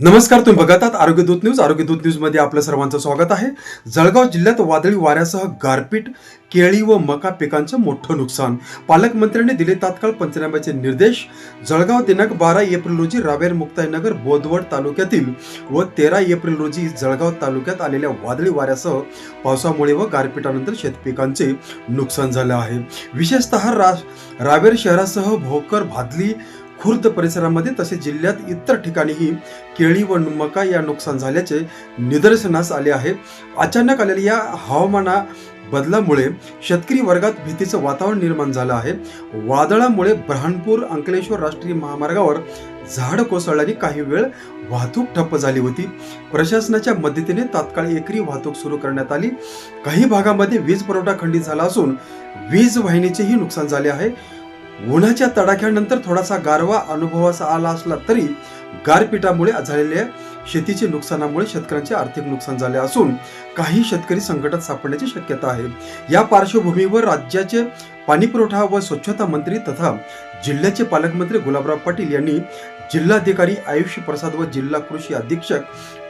नमस्कार तुम्ही बघत आहात आरोग्य दूत न्यूज. आरोग्य दूत न्यूजमध्ये आपलं सर्वांचं स्वागत आहे. जळगाव जिल्ह्यात वादळी वाऱ्यासह गारपीट केळी व मका पिकांचं मोठं नुकसान. पालकमंत्र्यांनी दिले तात्काळ पंचनाम्याचे निर्देश. जळगाव दिनांक बारा एप्रिल रोजी रावेर मुक्ताईनगर बोदवड तालुक्यातील व तेरा एप्रिल रोजी जळगाव तालुक्यात आलेल्या वादळी वाऱ्यासह पावसामुळे व गारपीटानंतर शेतपिकांचे नुकसान झालं आहे. विशेषतः रा रावेर शहरासह भोकर भादली खुर्द परिसरामध्ये तसेच जिल्ह्यात इतर ठिकाणीही केळी व मका या नुकसान झाल्याचे निदर्शनास आले आहे. अचानक आलेल्या या हवामाना बदलामुळे शेतकरी वर्गात भीतीचं वातावरण निर्माण झालं आहे. वादळामुळे ब्रहाणपूर अंकलेश्वर राष्ट्रीय महामार्गावर झाड कोसळल्याने काही वेळ वाहतूक ठप्प झाली होती. प्रशासनाच्या मदतीने तात्काळ एकरी वाहतूक सुरू करण्यात आली. काही भागामध्ये वीज पुरवठा खंडित झाला असून वीज वाहिनीचेही नुकसान झाले आहे. उन्हाच्या तडाख्यानंतर थोडासा गारवा अनुभवासा आला असला तरी गारपिटामुळे झालेल्या शेतीचे नुकसानामुळे शेतकऱ्यांचे आर्थिक नुकसान झाले असून काही शेतकरी संकटात सापडण्याची शक्यता आहे. या पार्श्वभूमीवर राज्याचे पाणीपुरवठा व स्वच्छता मंत्री तथा जिल्ह्याचे पालकमंत्री गुलाबराव पाटील यांनी जिल्हाधिकारी आयुष प्रसाद व जिल्हा कृषी अधीक्षक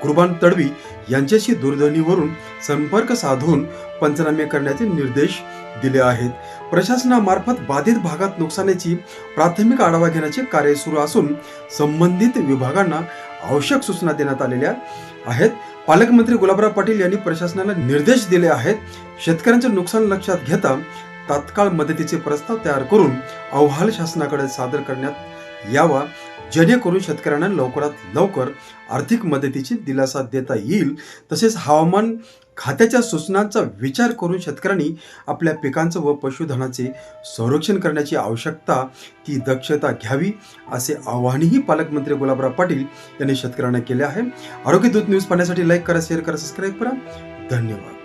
कुर्बान तडवी यांच्याशी दूरध्वनीवरून संपर्क साधून पंचनामे करण्याचे निर्देश दिले आहेत. प्रशासनामार्फत बाधित भागात नुकसानीची प्राथमिक आढावा घेण्याचे कार्य सुरू असून संबंधित विभागांना आवश्यक सूचना देण्यात आलेल्या आहेत. पालकमंत्री गुलाबराव पाटील यांनी प्रशासनाला निर्देश दिले आहेत. शेतकऱ्यांचे नुकसान लक्षात घेता तात्काळ मदतीचे प्रस्ताव तयार करून अहवाल शासनाकडे सादर करण्यात यावा. जेणेकरून शेतकऱ्यांना लवकरात लवकर आर्थिक मदतीची दिलासा देता येईल. तसेच हवामान खात्याच्या सूचनांचा विचार करून शेतकऱ्यांनी आपल्या पिकांचं व पशुधनाचे संरक्षण करण्याची आवश्यकता ती दक्षता घ्यावी असे आवाहनही पालकमंत्री गुलाबराव पाटील यांनी शेतकऱ्यांना केले आहे. आरोग्य दूत न्यूज पाहण्यासाठी लाईक करा शेअर करा सबस्क्राईब करा. धन्यवाद.